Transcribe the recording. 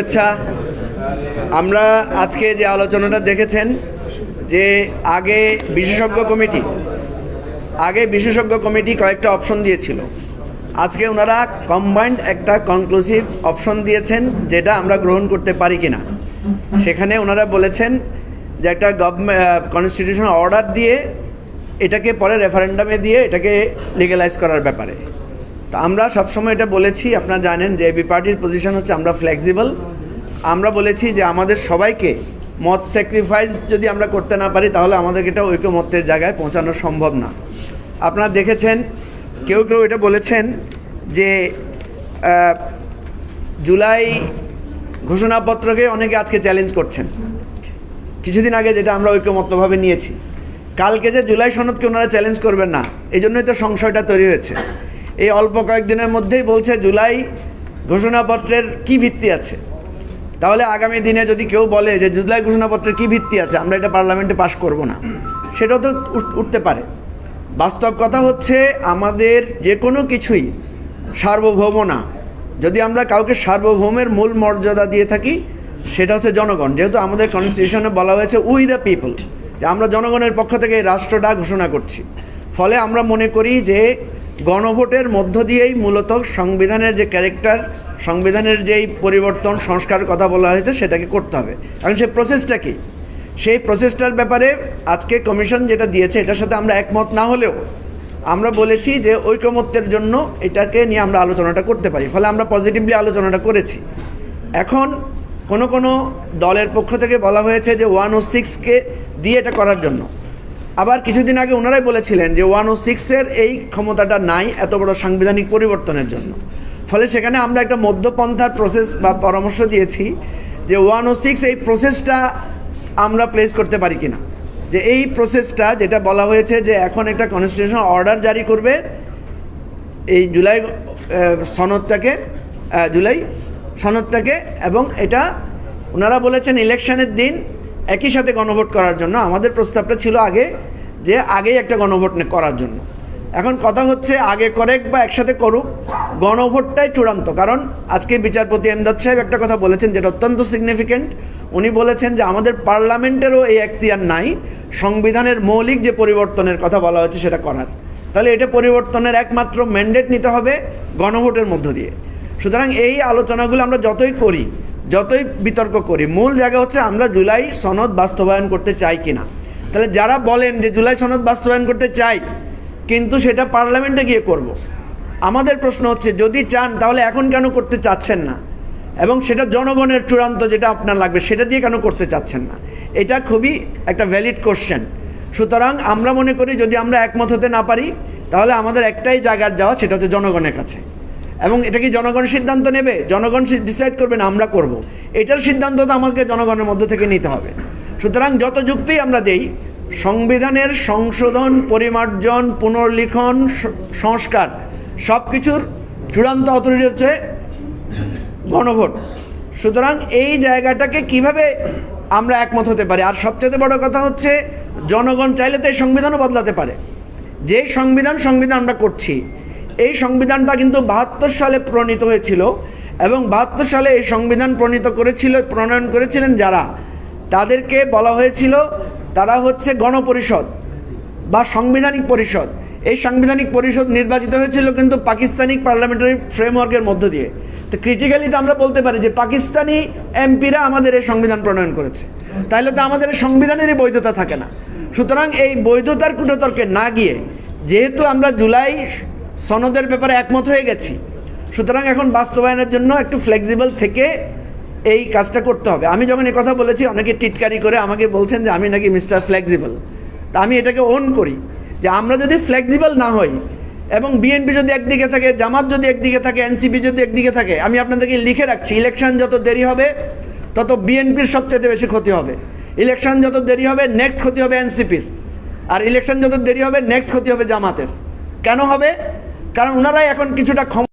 আচ্ছা আমরা আজকে যে আলোচনাটা দেখেছেন যে আগে বিশেষজ্ঞ কমিটি, আগে বিশেষজ্ঞ কমিটি কয়েকটা অপশন দিয়েছিল। আজকে ওনারা কম্বাইন্ড একটা কনক্লুসিভ অপশন দিয়েছেন যেটা আমরা গ্রহণ করতে পারি কিনা। সেখানে ওনারা বলেছেন যে একটা গভর্নমেন্ট কনস্টিটিউশন অর্ডার দিয়ে এটাকে পরে রেফারেন্ডামে দিয়ে এটাকে লিগালাইজ করার ব্যাপারে। তো আমরা সবসময় এটা বলেছি, আপনারা জানেন যে এবি পার্টির পজিশন হচ্ছে আমরা ফ্লেক্সিবল আমরা বলেছি যে আমাদের সবাইকে মত স্যাক্রিফাইস যদি আমরা করতে না পারি, তাহলে আমাদেরকে এটা ঐক্যমত্যের জায়গায় পৌঁছানো সম্ভব না। আপনারা দেখেছেন, কেউ কেউ এটা বলেছেন যে জুলাই ঘোষণাপত্রকে অনেকে আজকে চ্যালেঞ্জ করছেন। কিছুদিন আগে যেটা আমরা ঐক্যমত্যভাবে নিয়েছি। কালকে যে জুলাই সনদকে ওনারা চ্যালেঞ্জ করবেন না, এই জন্যই তো সংশয়টা তৈরি হয়েছে। এই অল্প কয়েকদিনের মধ্যেই বলছে জুলাই ঘোষণাপত্রের কি ভিত্তি আছে? তাহলে আগামী দিনে যদি কেউ বলে যে জুলাই ঘোষণাপত্রের কি ভিত্তি আছে, আমরা এটা পার্লামেন্টে পাশ করব না। সেটাও তো উঠ- উঠতে পারে। বাস্তব কথা হচ্ছে আমাদের যে কোনো কিছুই সার্বভৌম না। যদি আমরা কাউকে সার্বভৌমের মূল মর্যাদা দিয়ে থাকি, সেটা হচ্ছে জনগণ। যেহেতু আমাদের কনস্টিটিউশনে বলা হয়েছে উই দ্য পিপল যে আমরা জনগণের পক্ষ থেকে এই রাষ্ট্রটা ঘোষণা করছি। ফলে আমরা মনে করি যে গণভোটের মধ্য দিয়েই মূলত সংবিধানের যে ক্যারেক্টার সংবিধানের যেই পরিবর্তন সংস্কার কথা বলা হয়েছে সেটাকে করতে হবে। এখন সেই প্রসেসটা কি? সেই প্রসেসটার ব্যাপারে আজকে কমিশন যেটা দিয়েছে এটার সাথে আমরা একমত না হলেও আমরা বলেছি যে ঐকমত্যের জন্য এটাকে নিয়ে আমরা আলোচনাটা করতে পারি। ফলে আমরা পজিটিভলি আলোচনাটা করেছি। এখন কোনো কোনো দলের পক্ষ থেকে বলা হয়েছে যে ওয়ান ও সিক্সকে দিয়ে এটা করার জন্য। আবার কিছুদিন আগে ওনারাই বলেছিলেন যে ওয়ান ও সিক্সের এই ক্ষমতাটা নাই এত বড় সাংবিধানিক পরিবর্তনের জন্য। ফলে সেখানে আমরা একটা মধ্যপন্থার প্রসেস বা পরামর্শ দিয়েছি যে ওয়ান ও সিক্স এই প্রসেসটা আমরা প্লেস করতে পারি কিনা। যে এই প্রসেসটা যেটা বলা হয়েছে যে এখন একটা কনস্টিটিউশন অর্ডার জারি করবে, এই জুলাই সনদটাকে জুলাই সনদটাকে এবং এটা ওনারা বলেছেন ইলেকশনের দিন একই সাথে গণভোট করার জন্য আমাদের প্রস্তাবটা ছিল আগে যে আগেই একটা গণভোট করার জন্য। এখন কথা হচ্ছে আগে করেক বা একসাথে করুক, গণভোটটাই চূড়ান্ত। কারণ আজকে বিচারপতি এমদাদ সাহেব একটা কথা বলেছেন যেটা অত্যন্ত সিগনিফিকেন্ট উনি বলেছেন যে আমাদের পার্লামেন্টেরও এই এখতিয়ার নাই, সংবিধানের মৌলিক যে পরিবর্তনের কথা বলা হয়েছে সেটা করার। তাহলে এটা পরিবর্তনের একমাত্র ম্যান্ডেট নিতে হবে গণভোটের মধ্য দিয়ে। সুতরাং এই আলোচনাগুলো আমরা যতই করি যতই বিতর্ক করি, মূল জায়গা হচ্ছে আমরা জুলাই সনদ বাস্তবায়ন করতে চাই কিনা। তাহলে যারা বলেন যে জুলাই সনদ বাস্তবায়ন করতে চাই, কিন্তু সেটা পার্লামেন্টে গিয়ে করব। আমাদের প্রশ্ন হচ্ছে, যদি চান, তাহলে এখন কেন করতে চাচ্ছেন না? এবং সেটা জনগণের চূড়ান্ত যেটা আপনার লাগবে, সেটা দিয়ে কেন করতে চাচ্ছেন না? এটা খুবই একটা ভ্যালিড কোশ্চেন সুতরাং আমরা মনে করি, যদি আমরা একমত হতে না পারি, তাহলে আমাদের একটাই জায়গার যাওয়া, সেটা হচ্ছে জনগণের কাছে। এবং এটা কি জনগণ সিদ্ধান্ত নেবে? জনগণ ডিসাইড করবে না, আমরা করব। এটার সিদ্ধান্ত তো আমাকে জনগণের মধ্য থেকে নিতে হবে। সুতরাং যত যুক্তি আমরা দেই, সংবিধানের সংশোধন, পরিমার্জন, পুনর্লিখন সংস্কার সব কিছুর চূড়ান্ত অথরিটি হচ্ছে গণভোট। সুতরাং এই জায়গাটাকে কীভাবে আমরা একমত হতে পারি? আর সবচেয়ে বড় কথা হচ্ছে, জনগণ চাইলে তো এই সংবিধানও বদলাতে পারে। যে সংবিধান সংবিধান আমরা করছি এই সংবিধানটা কিন্তু বাহাত্তর সালে প্রণীত হয়েছিল এবং বাহাত্তর সালে এই সংবিধান প্রণীত করেছিল, প্রণয়ন করেছিলেন যারা? তাদেরকে বলা হয়েছিল তারা হচ্ছে গণপরিষদ বা সাংবিধানিক পরিষদ। এই সাংবিধানিক পরিষদ নির্বাচিত হয়েছিল কিন্তু পাকিস্তানি পার্লামেন্টারি ফ্রেমওয়ার্কের মধ্য দিয়ে। তো ক্রিটিক্যালি তো আমরা বলতে পারি যে পাকিস্তানি এমপিরা আমাদের এই সংবিধান প্রণয়ন করেছে। তাহলে তো আমাদের সংবিধানেরই বৈধতা থাকে না। সুতরাং এই বৈধতার কুটতর্কে না গিয়ে, যেহেতু আমরা জুলাই সনদের ব্যাপারে একমত হয়ে গেছি। সুতরাং এখন বাস্তবায়নের জন্য একটু ফ্লেক্সিবল থেকে এই কাজটা করতে হবে। আমি যখন এই কথা বলেছি, অনেকে টিটকারি করে আমাকে বলছেন যে আমি নাকি মিস্টার ফ্লেক্সিবল তা আমি এটাকে ওন করি যে আমরা যদি ফ্লেক্সিবল না হই এবং বিএনপি যদি একদিকে থাকে, জামাত যদি একদিকে থাকে এনসিপি যদি একদিকে থাকে, আমি আপনাদেরকে লিখে রাখছি ইলেকশন যত দেরি হবে, তত বিএনপির সবচেয়ে বেশি ক্ষতি হবে। ইলেকশন যত দেরি হবে নেক্সট ক্ষতি হবে এনসিপির আর ইলেকশন যত দেরি হবে নেক্সট ক্ষতি হবে জামাতের। কেন হবে? কারণ ওনারাই এখন কিছুটা ক্ষম